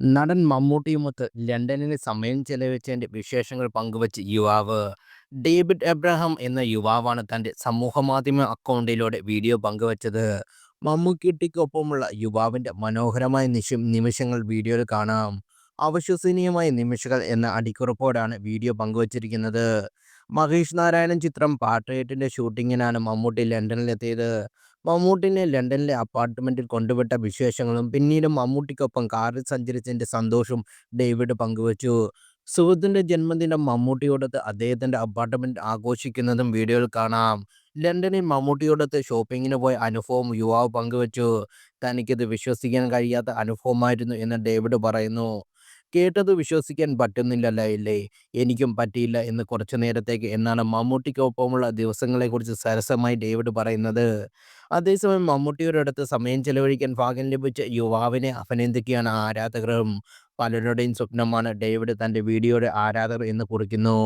നടൻ മമ്മൂട്ടിയുമൊത്ത് ലണ്ടനിൽ സമയം ചെലവഴിച്ചതിന്റെ വിശേഷങ്ങൾ പങ്കുവച്ച് യുവാവ്. ഡേവിഡ് എബ്രഹാം എന്ന യുവാവാണ് തന്റെ സമൂഹമാധ്യമ അക്കൗണ്ടിലൂടെ വീഡിയോ പങ്കുവച്ചത്. മമ്മൂക്കിട്ടിക്കൊപ്പമുള്ള യുവാവിന്റെ മനോഹരമായ നിശ നിമിഷങ്ങൾ വീഡിയോയിൽ കാണാം. അവിശ്വസനീയമായ നിമിഷങ്ങൾ എന്ന അടിക്കുറിപ്പോടാണ് വീഡിയോ പങ്കുവച്ചിരിക്കുന്നത്. മഹേഷ് നാരായണൻ ചിത്രം പാട്രേറ്റിന്റെ ഷൂട്ടിങ്ങിനാണ് മമ്മൂട്ടി ലണ്ടനിലെത്തിയത്. മമ്മൂട്ടിനെ ലണ്ടനിലെ അപ്പാർട്ട്മെന്റിൽ കൊണ്ടുവിട്ട വിശേഷങ്ങളും പിന്നീട് മമ്മൂട്ടിക്കൊപ്പം കാറിൽ സഞ്ചരിച്ചതിന്റെ സന്തോഷവും ഡേവിഡ് പങ്കുവച്ചു. സുഹൃത്തിന്റെ ജന്മദിനം മമ്മൂട്ടിയോടൊത്ത് അദ്ദേഹത്തിന്റെ അപ്പാർട്ട്മെന്റിൽ ആഘോഷിക്കുന്നതും വീഡിയോയിൽ കാണാം. ലണ്ടനിൽ മമ്മൂട്ടിയോടൊത്ത് ഷോപ്പിങ്ങിന് പോയ അനുഭവം യുവാവ് പങ്കുവച്ചു. തനിക്കിത് വിശ്വസിക്കാൻ കഴിയാത്ത അനുഭവമായിരുന്നു എന്ന് ഡേവിഡ് പറയുന്നു. കേട്ടത് വിശ്വസിക്കാൻ പറ്റുന്നില്ലല്ലേ എനിക്കും പറ്റിയില്ല എന്ന് കുറച്ചു നേരത്തേക്ക് എന്നാണ് മമ്മൂട്ടിക്കൊപ്പമുള്ള ദിവസങ്ങളെക്കുറിച്ച് സരസമായി ഡേവിഡ് പറയുന്നത്. അതേസമയം മമ്മൂട്ടിയുടെ അടുത്ത് സമയം ചെലവഴിക്കാൻ ഭാഗ്യം ലഭിച്ച യുവാവിനെ അഭിനന്ദിക്കുകയാണ് ആരാധകരും. പലരുടെയും സ്വപ്നമാണ് ഡേവിഡ് തന്റെ വീഡിയോയുടെ ആരാധകർ എന്ന് കുറിക്കുന്നു.